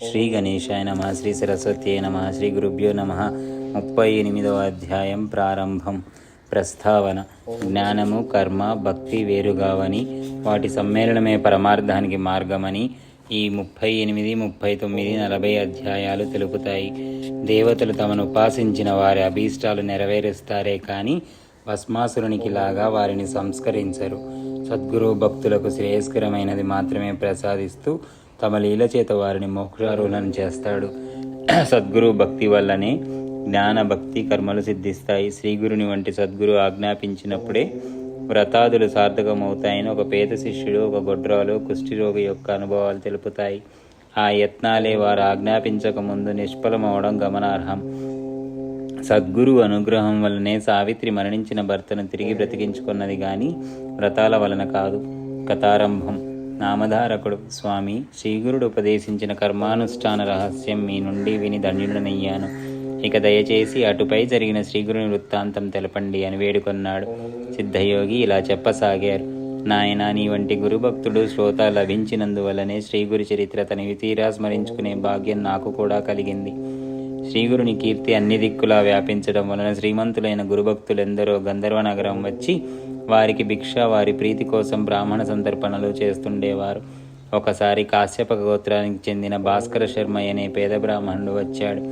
శ్రీ గణేశాయ నమ శ్రీ సరస్వత్యే నమ శ్రీ గురుభ్యో నమ ముప్పై ఎనిమిదవ అధ్యాయం ప్రారంభం ప్రస్తావన జ్ఞానము కర్మ భక్తి వేరుగావని వాటి సమ్మేళనమే పరమార్థానికి మార్గమని ఈ ముప్పై ఎనిమిది ముప్పై తొమ్మిది నలభై అధ్యాయాలు తెలుపుతాయి. దేవతలు తమను ఉపాసించిన వారి అభీష్టాలు నెరవేరుస్తారే కానీ భస్మాసురునికి లాగా వారిని సంస్కరించరు. సద్గురు భక్తులకు శ్రేయస్కరమైనది మాత్రమే ప్రసాదిస్తూ తమ లీల చేత వారిని మోక్షారులను చేస్తాడు. సద్గురు భక్తి వల్లనే జ్ఞాన భక్తి కర్మలు సిద్ధిస్తాయి. శ్రీగురుని వంటి సద్గురు ఆజ్ఞాపించినప్పుడే వ్రతాదులు సార్థకమవుతాయని ఒక పేద శిష్యుడు ఒక గొడ్రాలు కుష్ఠిరోగి యొక్క అనుభవాలు తెలుపుతాయి. ఆ యత్నాలే వారు ఆజ్ఞాపించక ముందు నిష్ఫలమవడం గమనార్హం. సద్గురు అనుగ్రహం వల్లనే సావిత్రి మరణించిన భర్తను తిరిగి బ్రతికించుకున్నది కానీ వ్రతాల వలన కాదు. కథారంభం. నామధారకుడు. స్వామి శ్రీగురుడు ఉపదేశించిన కర్మానుష్ఠాన రహస్యం మీ నుండి విని ధన్యుడనయ్యాను. ఇక దయచేసి అటుపై జరిగిన శ్రీగురుని వృత్తాంతం తెలపండి అని వేడుకొన్నాడు. సిద్ధయోగి ఇలా చెప్పసాగారు. నాయన నీ వంటి గురుభక్తుడు శ్రోత లభించినందువలనే శ్రీగురు చరిత్ర తనివి తీరా స్మరించుకునే భాగ్యం నాకు కూడా కలిగింది. శ్రీగురుని కీర్తి అన్ని దిక్కులా వ్యాపించడం వలన శ్రీమంతులైన గురుభక్తులెందరో గంధర్వ నగరం వచ్చి వారికి భిక్ష వారి ప్రీతి కోసం బ్రాహ్మణ సంతర్పణలు చేస్తుండేవారు. ఒకసారి కాశ్యప గోత్రానికి చెందిన భాస్కర శర్మ అనే పేద బ్రాహ్మణుడు వచ్చాడు.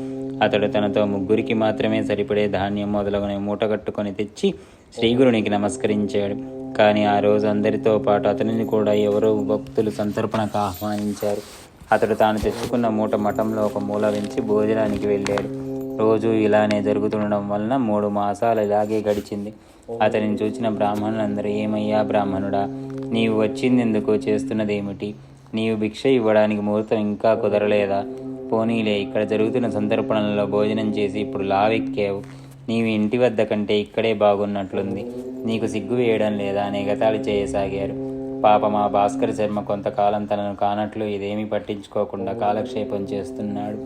అతడు తనతో ముగ్గురికి మాత్రమే సరిపడే ధాన్యం మొదలగునే మూట కట్టుకొని తెచ్చి శ్రీగురునికి నమస్కరించాడు. కానీ ఆ రోజు అందరితో పాటు అతనిని కూడా ఎవరో భక్తులు సంతర్పణకు ఆహ్వానించారు. అతడు తాను తెచ్చుకున్న మూట మఠంలో ఒక మూల వెంచి భోజనానికి వెళ్ళాడు. రోజు ఇలానే జరుగుతుండడం వలన మూడు మాసాలు ఇలాగే గడిచింది. అతనిని చూసిన బ్రాహ్మణులందరూ ఏమయ్యా బ్రాహ్మణుడా నీవు వచ్చిందెందుకు? చేస్తున్నదేమిటి? నీవు భిక్ష ఇవ్వడానికి ముహూర్తం ఇంకా కుదరలేదా? పోనీలే ఇక్కడ జరుగుతున్న సంతర్పణలలో భోజనం చేసి ఇప్పుడు లావెక్కావు. నీవు ఇంటి వద్ద కంటే ఇక్కడే బాగున్నట్లుంది. నీకు సిగ్గు వేయడం లేదా? అని ఎగతాళి చేయసాగారు. పాప మా భాస్కర్ శర్మ కొంతకాలం తనను కానట్లు ఇదేమీ పట్టించుకోకుండా కాలక్షేపం చేస్తున్నాడు.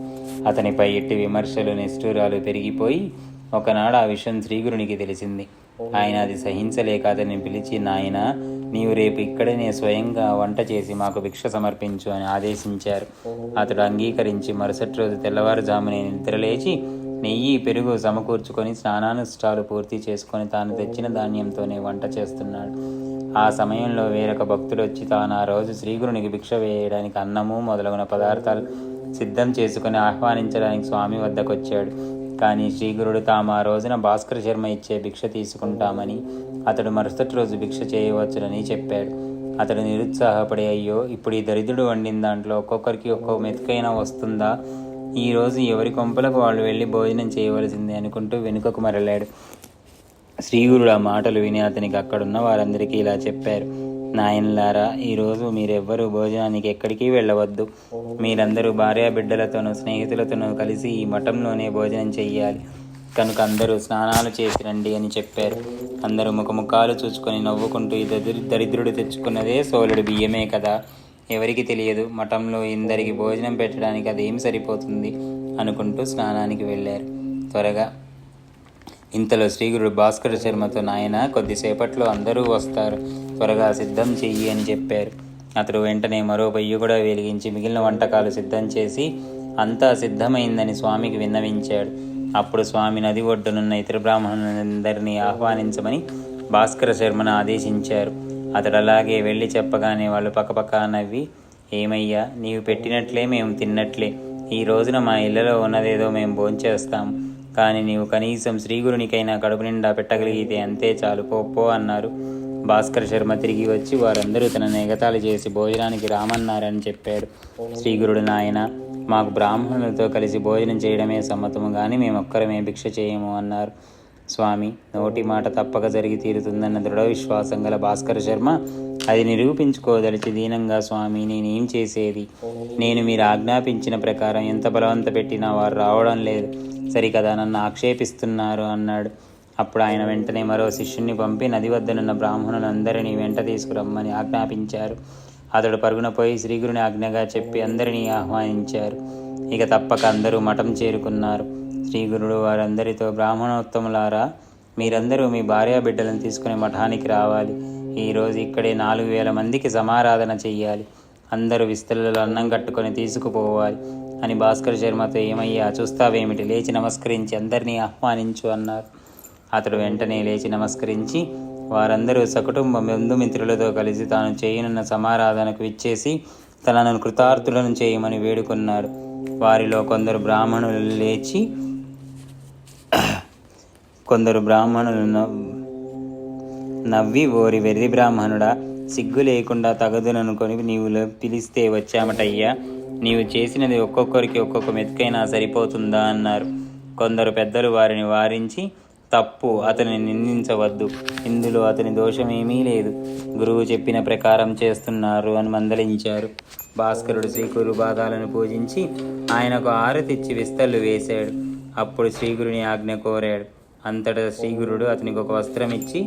అతనిపై ఎట్టి విమర్శలు నిష్ఠూరాలు పెరిగిపోయి ఒకనాడు ఆ విషయం శ్రీగురునికి తెలిసింది. ఆయన అది సహించలేక అతన్ని పిలిచి నాయన నీవు రేపు ఇక్కడనే స్వయంగా వంట చేసి మాకు భిక్ష సమర్పించు అని ఆదేశించారు. అతడు అంగీకరించి మరుసటి రోజు తెల్లవారుజామునే నిద్రలేచి నెయ్యి పెరుగు సమకూర్చుకొని స్నానానుష్ఠాలు పూర్తి చేసుకొని తాను తెచ్చిన ధాన్యంతోనే వంట చేస్తున్నాడు. ఆ సమయంలో వేరొక భక్తుడు వచ్చి తాను ఆ రోజు శ్రీగురునికి భిక్ష వేయడానికి అన్నము మొదలగున పదార్థాలు సిద్ధం చేసుకుని ఆహ్వానించడానికి స్వామి వద్దకు వచ్చాడు కానీ శ్రీగురుడు తాము ఆ రోజున భాస్కర శర్మ ఇచ్చే భిక్ష తీసుకుంటామని అతడు మరుసటి రోజు భిక్ష చేయవచ్చునని చెప్పాడు. అతడు నిరుత్సాహపడి అయ్యో ఇప్పుడు ఈ దరిద్రుడు వండిన దాంట్లో ఒక్కొక్కరికి ఒక్కో మెతుకైనా వస్తుందా? ఈరోజు ఎవరి కొంపలకు వాళ్ళు వెళ్ళి భోజనం చేయవలసిందే అనుకుంటూ వెనుకకు మరలాడు. శ్రీగురుడు ఆ మాటలు విని అతనికి అక్కడున్న వారందరికీ ఇలా చెప్పారు. నాయనలారా ఈరోజు మీరెవ్వరూ భోజనానికి ఎక్కడికి వెళ్ళవద్దు. మీరందరూ భార్యా బిడ్డలతోనూ స్నేహితులతోనూ కలిసి ఈ మఠంలోనే భోజనం చెయ్యాలి. కనుక అందరూ స్నానాలు చేసి రండి అని చెప్పారు. అందరూ ముఖముఖాలు చూసుకొని నవ్వుకుంటూ ఈ దరి- దరిద్రుడు తెచ్చుకున్నదే సోలుడు బియ్యమే కదా. ఎవరికి తెలియదు మఠంలో ఇందరికి భోజనం పెట్టడానికి అదేం సరిపోతుంది అనుకుంటూ స్నానానికి వెళ్ళారు. త్వరగా ఇంతలో శ్రీగురుడు భాస్కర శర్మతో నాయన కొద్దిసేపట్లో అందరూ వస్తారు. త్వరగా సిద్ధం చెయ్యి అని చెప్పారు. అతడు వెంటనే మరో పొయ్యి కూడా వెలిగించి మిగిలిన వంటకాలు సిద్ధం చేసి అంతా సిద్ధమైందని స్వామికి విన్నవించాడు. అప్పుడు స్వామి నది ఒడ్డునున్న ఇతర బ్రాహ్మణులందరినీ ఆహ్వానించమని భాస్కర శర్మను ఆదేశించారు. అతడు అలాగే వెళ్ళి చెప్పగానే వాళ్ళు పక్కపక్క నవ్వి ఏమయ్యా నీవు పెట్టినట్లే మేము తిన్నట్లే. ఈ రోజున మా ఇళ్ళలో ఉన్నదేదో మేము భోంచేస్తాం. కానీ నీవు కనీసం శ్రీగురునికైనా కడుపు నిండా పెట్టగలిగితే అంతే చాలు. పో అన్నారు. భాస్కర్ శర్మ తిరిగి వచ్చి వారందరూ తన ఎగతాళి చేసి భోజనానికి రామన్నారని చెప్పాడు. శ్రీగురుడు నాయన మాకు బ్రాహ్మణులతో కలిసి భోజనం చేయడమే సమ్మతము కానీ మేమొక్కరమే భిక్ష చేయము అన్నారు. స్వామి నోటి మాట తప్పక జరిగి తీరుతుందన్న దృఢ విశ్వాసం గల భాస్కర శర్మ అది నిరూపించుకోదలిచి దీనంగా స్వామి నేనేం చేసేది? నేను మీరు ఆజ్ఞాపించిన ప్రకారం ఎంత బలవంత పెట్టినా వారు రావడం లేదు. సరికదా నన్ను ఆక్షేపిస్తున్నారు అన్నాడు. అప్పుడు ఆయన వెంటనే మరో శిష్యుణ్ణి పంపి నది వద్దనున్న బ్రాహ్మణులందరినీ వెంట తీసుకురమ్మని ఆజ్ఞాపించారు. అతడు పరుగున పోయి శ్రీగురుని ఆజ్ఞగా చెప్పి అందరినీ ఆహ్వానించారు. ఇక తప్పక అందరూ మఠం చేరుకున్నారు. శ్రీగురుడు వారందరితో బ్రాహ్మణోత్తములారా మీరందరూ మీ భార్యా బిడ్డలను తీసుకుని మఠానికి రావాలి. ఈరోజు ఇక్కడే నాలుగు వేల మందికి సమారాధన చెయ్యాలి. అందరూ విస్తలలో అన్నం కట్టుకొని తీసుకుపోవాలి. అని భాస్కర్ శర్మతో ఏమయ్యా చూస్తావేమిటి? లేచి నమస్కరించి అందరినీ ఆహ్వానించు అన్నారు. అతడు వెంటనే లేచి నమస్కరించి వారందరూ సకుటుంబ బంధుమిత్రులతో కలిసి తాను చేయనున్న సమారాధనకు ఇచ్చేసి తనను కృతార్థులను చేయమని వేడుకున్నాడు వారిలో కొందరు బ్రాహ్మణులు లేచి కొందరు బ్రాహ్మణులు నవ్వి ఓరి వెర్రి బ్రాహ్మణుడా సిగ్గు లేకుండా తగదుననుకొని నీవు పిలిస్తే వచ్చామటయ్యా. నీవు చేసినది ఒక్కొక్కరికి ఒక్కొక్క మెతుకైనా సరిపోతుందా అన్నారు. కొందరు పెద్దలు వారిని వారించి తప్పు అతని నిందించవద్దు. ఇందులో అతని దోషమేమీ లేదు. గురువు చెప్పిన ప్రకారం చేస్తున్నారు అని మందలించారు. భాస్కరుడు శ్రీగురు పాదాలను పూజించి ఆయనకు ఆరతిచ్చి విస్తళ్ళు వేశాడు. అప్పుడు శ్రీగురుని ఆజ్ఞ కోరాడు. అంతటా శ్రీగురుడు అతనికి ఒక వస్త్రం ఇచ్చి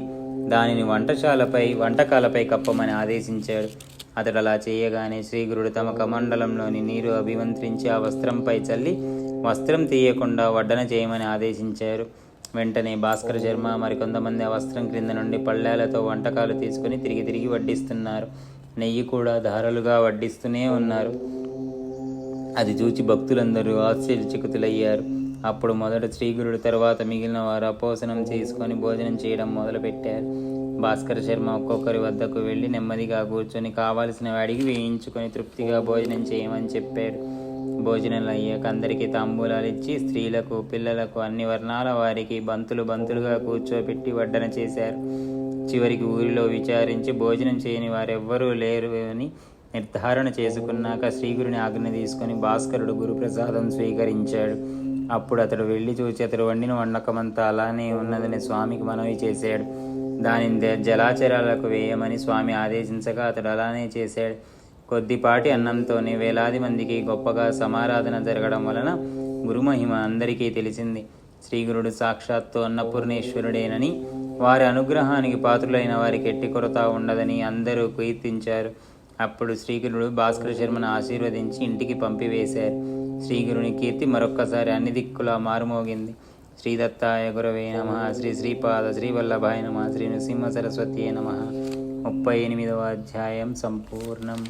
దానిని వంటశాలపై వంటకాలపై కప్పమని ఆదేశించాడు. అతడు అలా చేయగానే శ్రీగురుడు తమ కమండలంలోని నీరు అభిమంత్రించి ఆ వస్త్రంపై చల్లి వస్త్రం తీయకుండా వడ్డన చేయమని ఆదేశించారు. వెంటనే భాస్కర శర్మ మరికొంతమంది ఆ వస్త్రం క్రింద నుండి పళ్ళాలతో వంటకాలు తీసుకుని తిరిగి తిరిగి వడ్డిస్తున్నారు. నెయ్యి కూడా ధారలుగా వడ్డిస్తూనే ఉన్నారు. అది చూచి భక్తులందరూ ఆశ్చర్యచకితులయ్యారు. అప్పుడు మొదట శ్రీగురుడు తర్వాత మిగిలిన వారు అపోసనం చేసుకొని భోజనం చేయడం మొదలుపెట్టారు. భాస్కర శర్మ ఒక్కొక్కరి వద్దకు వెళ్ళి నెమ్మదిగా కూర్చొని కావాల్సిన వాడికి వేయించుకొని తృప్తిగా భోజనం చేయమని చెప్పాడు. భోజనాలు అయ్యాక అందరికీ తాంబూలాలు ఇచ్చి స్త్రీలకు పిల్లలకు అన్ని వర్ణాల వారికి బంతులు బంతులుగా కూర్చోబెట్టి వడ్డన చేశారు. చివరికి ఊరిలో విచారించి భోజనం చేయని వారెవ్వరూ లేరు అని నిర్ధారణ చేసుకున్నాక శ్రీగురుని ఆజ్ఞ తీసుకొని భాస్కరుడు గురుప్రసాదం స్వీకరించాడు. అప్పుడు అతడు వెళ్ళి చూచి అతడు వండిన వండకమంతా అలానే ఉన్నదని స్వామికి మనవి చేశాడు. దానిని జలాచరాలకు వేయమని స్వామి ఆదేశించగా అతడు అలానే చేశాడు. కొద్దిపాటి అన్నంతోనే వేలాది మందికి గొప్పగా సమారాధన జరగడం వలన గురుమహిమ అందరికీ తెలిసింది. శ్రీగురుడు సాక్షాత్తు అన్నపూర్ణేశ్వరుడేనని వారి అనుగ్రహానికి పాత్రులైన వారికి ఎట్టి కొరత ఉండదని అందరూ కీర్తించారు. అప్పుడు శ్రీగురుడు భాస్కర శర్మను ఆశీర్వదించి ఇంటికి పంపివేశారు. శ్రీగురుని కీర్తి మరొక్కసారి అన్ని దిక్కులా మారుమోగింది. శ్రీదత్తాయ గురవే నమ. శ్రీ శ్రీపాద శ్రీవల్లభాయ నమ. శ్రీ నృసింహ సరస్వతి నమ. ముప్పై ఎనిమిదవ అధ్యాయం సంపూర్ణం.